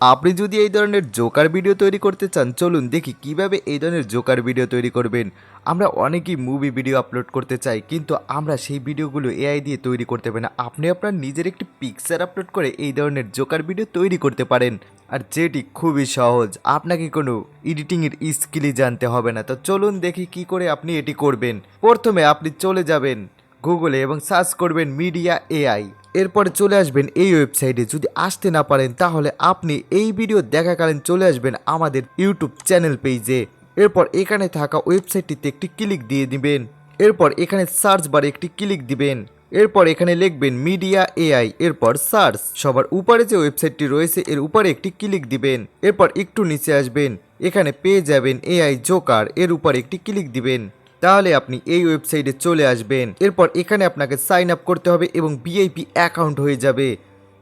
আপনি যদি এই ধরনের জোকার ভিডিও তৈরি করতে চান, চলুন দেখি কীভাবে এই ধরনের জোকার ভিডিও তৈরি করবেন। আমরা অনেকেই মুভি ভিডিও আপলোড করতে চাই, কিন্তু আমরা সেই ভিডিওগুলো এআই দিয়ে তৈরি করতে পারি না। আপনি আপনার নিজের একটি পিকচার আপলোড করে এই ধরনের জোকার ভিডিও তৈরি করতে পারেন। আর যেটি খুবই সহজ, আপনাকে কোনো এডিটিংয়ের স্কিলই জানতে হবে না। তো চলুন দেখি কি করে আপনি এটি করবেন। প্রথমে আপনি চলে যাবেন গুগলে এবং সার্চ করবেন মিডিয়া এআই এরপরে চলে আসবেন এই ওয়েবসাইটে। যদি আসতে না পারেন, তাহলে আপনি এই ভিডিও দেখাকালীন চলে আসবেন আমাদের ইউটিউব চ্যানেল পেজে। এরপর এখানে থাকা ওয়েবসাইটটিতে একটি ক্লিক দিয়ে দিবেন। এরপর এখানে সার্চ বারে একটি ক্লিক দিবেন। এরপর এখানে লিখবেন মিডিয়া এআই। এরপর সার্চ। সবার উপরে যে ওয়েবসাইটটি রয়েছে, এর উপরে একটি ক্লিক দিবেন। এরপর একটু নিচে আসবেন। এখানে পেয়ে যাবেন এআই জোকার। এর উপর একটি ক্লিক দিবেন। তাহলে আপনি এই ওয়েবসাইটে চলে আসবেন। এরপর এখানে আপনাকে সাইন আপ করতে হবে এবং বিআইপি অ্যাকাউন্ট হয়ে যাবে।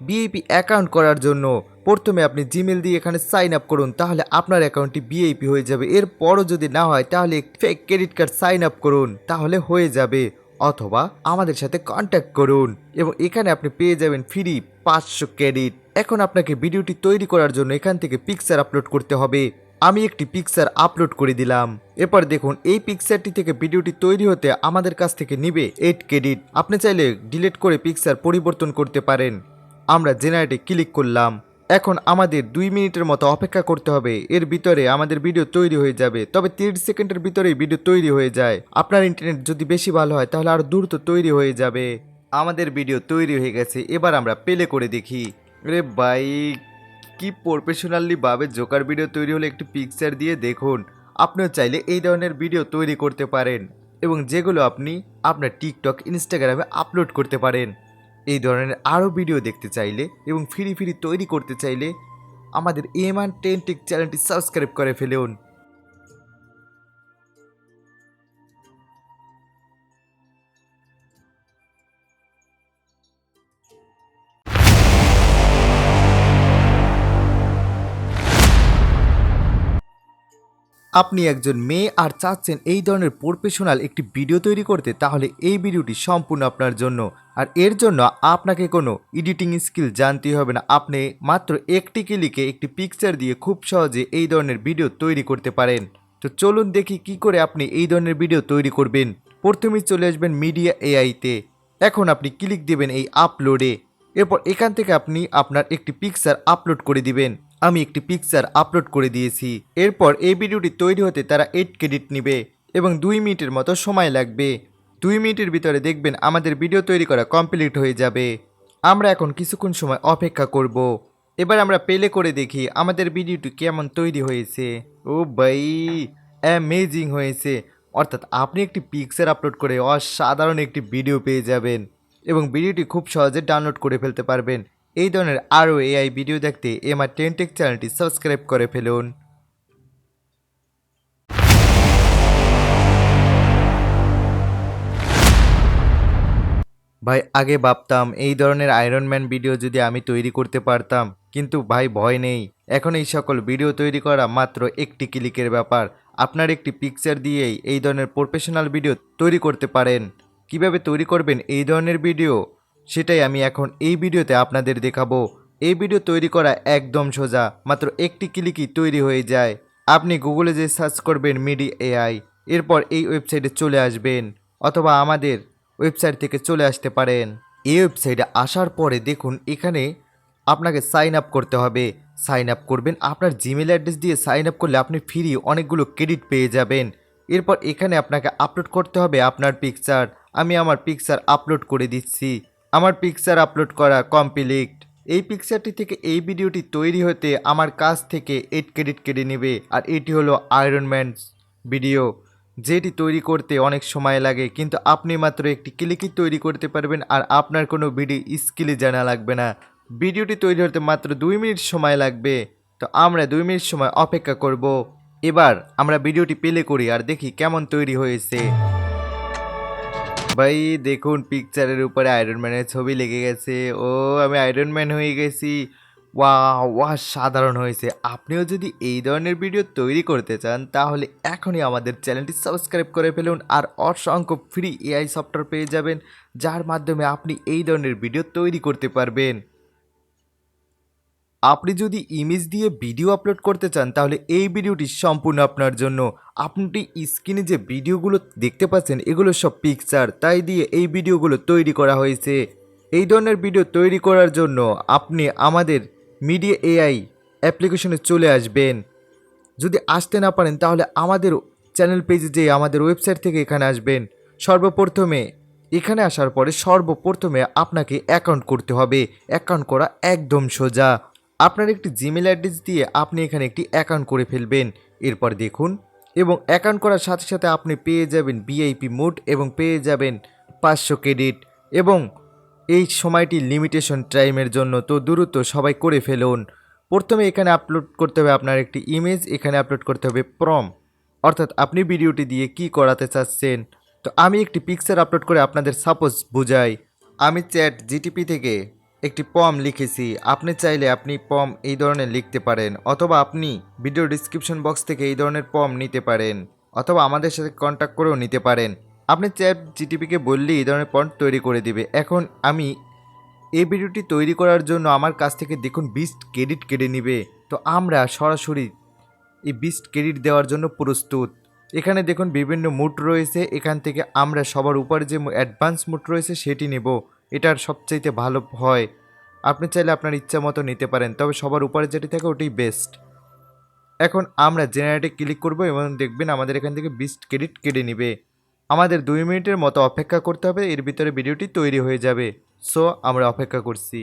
বিআইপি অ্যাকাউন্ট করার জন্য প্রথমে আপনি জিমেল দিয়ে এখানে সাইন আপ করুন, তাহলে আপনার অ্যাকাউন্টটি বিআইপি হয়ে যাবে। এরপরও যদি না হয়, তাহলে fake credit card sign up করুন, তাহলে হয়ে যাবে। অথবা আমাদের সাথে কন্ট্যাক্ট করুন এবং এখানে আপনি পেয়ে যাবেন ফ্রি পাঁচশো ক্রেডিট এখন আপনাকে ভিডিওটি তৈরি করার জন্য এখান থেকে পিকচার আপলোড করতে হবে। আমি একটি পিকচার আপলোড করে দিলাম। এরপর দেখুন, এই পিকচারটি থেকে ভিডিওটি তৈরি হতে আমাদের কাছ থেকে নিবে এইট ক্রেডিট আপনি চাইলে ডিলিট করে পিকচার পরিবর্তন করতে পারেন। আমরা জেনারেটে ক্লিক করলাম। এখন আমাদের দুই মিনিটের মতো অপেক্ষা করতে হবে। এর ভিতরে আমাদের ভিডিও তৈরি হয়ে যাবে। তবে তিরিশ সেকেন্ডের ভিতরেই ভিডিও তৈরি হয়ে যায়। আপনার ইন্টারনেট যদি বেশি ভালো হয়, তাহলে আরও দ্রুত তৈরি হয়ে যাবে। আমাদের ভিডিও তৈরি হয়ে গেছে। এবার আমরা পেলে করে দেখি। রে ভাই কি প্রফেশনালিভাবে জোকার ভিডিও তৈরি হলে একটি পিকচার দিয়ে দেখুন। আপনিও চাইলে এই ধরনের ভিডিও তৈরি করতে পারেন এবং যেগুলো আপনি আপনার টিকটক ইনস্টাগ্রামে আপলোড করতে পারেন। এই ধরনের আরও ভিডিও দেখতে চাইলে এবং ফ্রি ফ্রি তৈরি করতে চাইলে আমাদের এম অ্যান্ড টেন টেক চ্যানেলটি সাবস্ক্রাইব করে ফেলুন। আপনি একজন মেয়ে আর চাচ্ছেন এই ধরনের প্রফেশনাল একটি ভিডিও তৈরি করতে, তাহলে এই ভিডিওটি সম্পূর্ণ আপনার জন্য। আর এর জন্য আপনাকে কোনো এডিটিং স্কিল জানতে হবে না। আপনি মাত্র একটি ক্লিকে একটি পিকচার দিয়ে খুব সহজে এই ধরনের ভিডিও তৈরি করতে পারেন। তো চলুন দেখি কি করে আপনি এই ধরনের ভিডিও তৈরি করবেন। প্রথমেই চলে আসবেন মিডিয়া এআইতে এখন আপনি ক্লিক দেবেন এই আপলোডে এরপর এখান থেকে আপনি আপনার একটি পিকচার আপলোড করে দিবেন। আমি একটি পিকচার আপলোড করে দিয়েছি। এরপর এই ভিডিওটি তৈরি হতে তারা এইট ক্রেডিট নেবে এবং দুই মিনিটের মতো সময় লাগবে। দুই মিনিটের ভিতরে দেখবেন আমাদের ভিডিও তৈরি করা কমপ্লিট হয়ে যাবে। আমরা এখন কিছুক্ষণ সময় অপেক্ষা করব। এবার আমরা পেলে করে দেখি আমাদের ভিডিওটি কেমন তৈরি হয়েছে। ও ভাই অ্যামেজিং হয়েছে। অর্থাৎ আপনি একটি পিকচার আপলোড করে অসাধারণ একটি ভিডিও পেয়ে যাবেন এবং ভিডিওটি খুব সহজে ডাউনলোড করে ফেলতে পারবেন। এই ধরনের আরও এআই ভিডিও দেখতে এমআর টেনটেক চ্যানেলটি সাবস্ক্রাইব করে ফেলুন। ভাই, আগে ভাবতাম এই ধরনের আয়রনম্যান ভিডিও যদি আমি তৈরি করতে পারতাম, কিন্তু ভাই ভয় নেই। এখন এই সকল ভিডিও তৈরি করা মাত্র একটি ক্লিকের ব্যাপার। আপনার একটি পিকচার দিয়েই এই ধরনের প্রফেশনাল ভিডিও তৈরি করতে পারেন। কীভাবে তৈরি করবেন এই ধরনের ভিডিও সেটাই আমি এখন এই ভিডিওতে আপনাদের দেখাবো। এই ভিডিও তৈরি করা একদম সোজা, মাত্র একটি ক্লিকই তৈরি হয়ে যায়। আপনি গুগলে যে সার্চ করবেন মিডি এআই, এরপর এই ওয়েবসাইটে চলে আসবেন, অথবা আমাদের ওয়েবসাইট থেকে চলে আসতে পারেন। এই ওয়েবসাইটে আসার পরে দেখুন, এখানে আপনাকে সাইন আপ করতে হবে। সাইন আপ করবেন, আপনার জিমেল অ্যাড্রেস দিয়ে সাইন আপ করলে আপনি ফ্রি অনেকগুলো ক্রেডিট পেয়ে যাবেন। এরপর এখানে আপনাকে আপলোড করতে হবে আপনার পিকচার। আমি আমার পিকচার আপলোড করে দিচ্ছি। আমার পিকচার আপলোড করা কমপ্লিট এই পিকচারটি থেকে এই ভিডিওটি তৈরি হতে আমার কাছ থেকে এইট ক্রেডিট কেটে নেবে, আর এটি হলো আয়রন ম্যান ভিডিও যেটি তৈরি করতে অনেক সময় লাগে, কিন্তু আপনি মাত্র একটি ক্লিকই তৈরি করতে পারবেন, আর আপনার কোনো ভিডিও স্কিলই জানা লাগবে না। ভিডিওটি তৈরি হতে মাত্র দুই মিনিট সময় লাগবে, তো আমরা দুই মিনিট সময় অপেক্ষা করব। এবার আমরা ভিডিওটি প্লে করি, আর দেখি কেমন তৈরি হয়েছে। ভাই, দেখুন পিকচারের উপরে আয়রন ম্যানের ছবি লেগে গেছে। ও, আমি আয়রন ম্যান হয়ে গেছি। ওয়া ওয়া সাধারণ হয়েছে। আপনিও যদি এই ধরনের ভিডিও তৈরি করতে চান, তাহলে এখনই আমাদের চ্যানেলটি সাবস্ক্রাইব করে ফেলুন আর অসংখ্য ফ্রি এআই সফটওয়্যার পেয়ে যাবেন, যার মাধ্যমে আপনি এই ধরনের ভিডিও তৈরি করতে পারবেন। আপনি যদি ইমেজ দিয়ে ভিডিও আপলোড করতে চান, তাহলে এই ভিডিওটি সম্পূর্ণ আপনার জন্য। আপনি স্ক্রিনে যে ভিডিওগুলো দেখতে পাচ্ছেন, এগুলো সব পিকচার তাই দিয়ে এই ভিডিওগুলো তৈরি করা হয়েছে। এই ধরনের ভিডিও তৈরি করার জন্য আপনি আমাদের মিডিয়া এআই অ্যাপ্লিকেশনে চলে আসবেন। যদি আসতে না পারেন, তাহলে আমাদের চ্যানেল পেজে যেয়ে আমাদের ওয়েবসাইট থেকে এখানে আসবেন। সর্বপ্রথমে এখানে আসার পরে সর্বপ্রথমে আপনাকে অ্যাকাউন্ট করতে হবে। অ্যাকাউন্ট করা একদম সোজা। আপনার একটি জিমেল অ্যাড্রেস দিয়ে আপনি এখানে একটি অ্যাকাউন্ট করে ফেলবেন। এরপর দেখুন, এবং অ্যাকাউন্ট করার সাথে সাথে আপনি পেয়ে যাবেন বিআইপি মোড এবং পেয়ে যাবেন পাঁচশো ক্রেডিট এবং এই সময়টি লিমিটেশন টাইমের জন্য তো দ্রুত সবাই করে ফেলুন। প্রথমে এখানে আপলোড করতে হবে আপনার একটি ইমেজ এখানে আপলোড করতে হবে প্রম অর্থাৎ আপনি ভিডিওটি দিয়ে কি করাতে চাচ্ছেন? তো আমি একটি পিকচার আপলোড করে আপনাদের সাপোজ বুঝাই। আমি চ্যাট জিটিপি থেকে একটি পম লিখেছি। আপনি চাইলে আপনি পম এই ধরনের লিখতে পারেন, অথবা আপনি ভিডিও ডিসক্রিপশন বক্স থেকে এই ধরনের পম নিতে পারেন, অথবা আমাদের সাথে কন্ট্যাক্ট করেও নিতে পারেন। আপনি চ্যাট জিটিপিকে বললেই এই ধরনের পয়েন্ট তৈরি করে দিবে। এখন আমি এই ভিডিওটি তৈরি করার জন্য আমার কাছ থেকে দেখুন বিস্ট ক্রেডিট কেড়ে নিবে। তো আমরা সরাসরি এই বিস্ট ক্রেডিট দেওয়ার জন্য প্রস্তুত। এখানে দেখুন বিভিন্ন মুড রয়েছে। এখান থেকে আমরা সবার উপরে যে অ্যাডভান্স মুড রয়েছে সেটি নেব। এটার সবচাইতে ভালো হয় আপনি চাইলে আপনার ইচ্ছা মতো নিতে পারেন, তবে সবার উপরে যেটি থাকে ওটাই বেস্ট এখন আমরা জেনারেটে ক্লিক করব এবং দেখবেন আমাদের এখান থেকে বিস্ট ক্রেডিট কেটে নেবে। আমাদের দুই মিনিটের মতো অপেক্ষা করতে হবে, এর ভিতরে ভিডিওটি তৈরি হয়ে যাবে। সো আমরা অপেক্ষা করছি।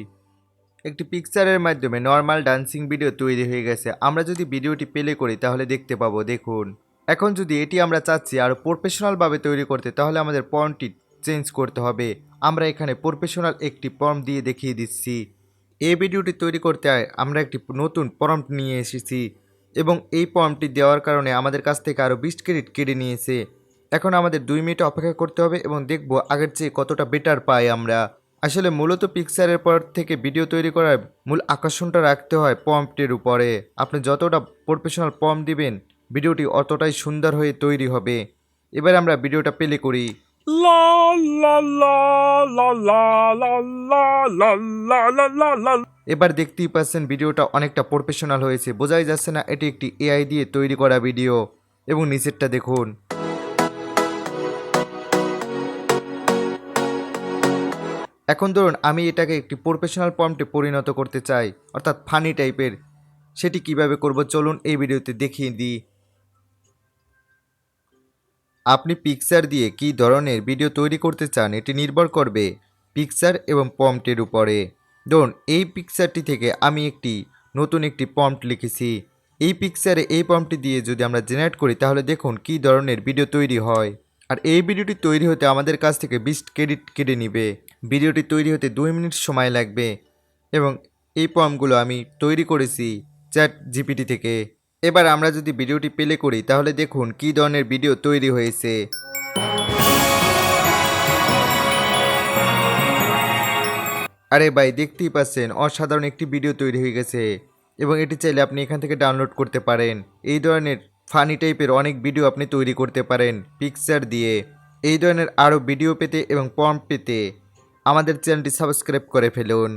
একটি পিকচারের মাধ্যমে নর্মাল ডান্সিং ভিডিও তৈরি হয়ে গেছে। আমরা যদি ভিডিওটি প্লে করি, তাহলে দেখতে পাবো, দেখুন। এখন যদি এটি আমরা চাচ্ছি আরও প্রফেশনালভাবে তৈরি করতে, তাহলে আমাদের পয়েন্টটি চেঞ্জ করতে হবে। আমরা এখানে প্রফেশনাল একটি ফর্ম দিয়ে দেখিয়ে দিচ্ছি। এই ভিডিওটি তৈরি করতে আমরা একটি নতুন প্রম্পট নিয়ে এসেছি এবং এই ফর্মটি দেওয়ার কারণে আমাদের কাছ থেকে আরও বিশ ক্রেডিট কেটে নিয়েছে। এখন আমাদের দুই মিনিট অপেক্ষা করতে হবে এবং দেখব আগের চেয়ে কতটা বেটার পাই আমরা। আসলে মূলত পিকচারের পর থেকে ভিডিও তৈরি করার মূল আকর্ষণটা রাখতে হয় পম্পটির উপরে। আপনি যতটা প্রফেশনাল পম্প দিবেন, ভিডিওটি অতটাই সুন্দর হয়ে তৈরি হবে। এবার আমরা ভিডিওটা প্লে করি। এবার দেখতেই পাচ্ছেন ভিডিওটা অনেকটা প্রফেশনাল হয়েছে বোঝাই যাচ্ছে না এটি একটি এআই দিয়ে তৈরি করা ভিডিও এবং নিচেরটা দেখুন এখন ধরুন আমি এটাকে একটি প্রফেশনাল পম্পে পরিণত করতে চাই অর্থাৎ ফানি টাইপের সেটি কীভাবে করব চলুন এই ভিডিওতে দেখিয়ে দিই আপনি পিকচার দিয়ে কী ধরনের ভিডিও তৈরি করতে চান এটি নির্ভর করবে পিকচার এবং পম্পটের উপরে। ধরুন, এই পিকচারটি থেকে আমি একটি নতুন একটি পম্পট লিখেছি। এই পিকচারে এই পম্পটি দিয়ে যদি আমরা জেনারেট করি, তাহলে দেখুন কী ধরনের ভিডিও তৈরি হয়। আর এই ভিডিওটি তৈরি হতে আমাদের কাছ থেকে বিশ ক্রেডিট কেটে নিবে। ভিডিওটি তৈরি হতে দুই মিনিট সময় লাগবে। এবং এই পম্পগুলো আমি তৈরি করেছি চ্যাট জিপিটি থেকে। এবার আমরা যদি ভিডিওটি প্লে করি, তাহলে দেখুন কী ধরনের ভিডিও তৈরি হয়েছে। আরে ভাই, দেখতেই পাচ্ছেন, অসাধারণ একটি ভিডিও তৈরি হয়ে গেছে। এবং এটি চাইলে আপনি এখান থেকে ডাউনলোড করতে পারেন। এই ধরনের ফানি টাইপের অনেক ভিডিও আপনি তৈরি করতে পারেন পিকচার দিয়ে। এই ধরনের আরও ভিডিও পেতে এবং পম্প পেতে আমাদের চ্যানেলটি সাবস্ক্রাইব করে ফেলুন।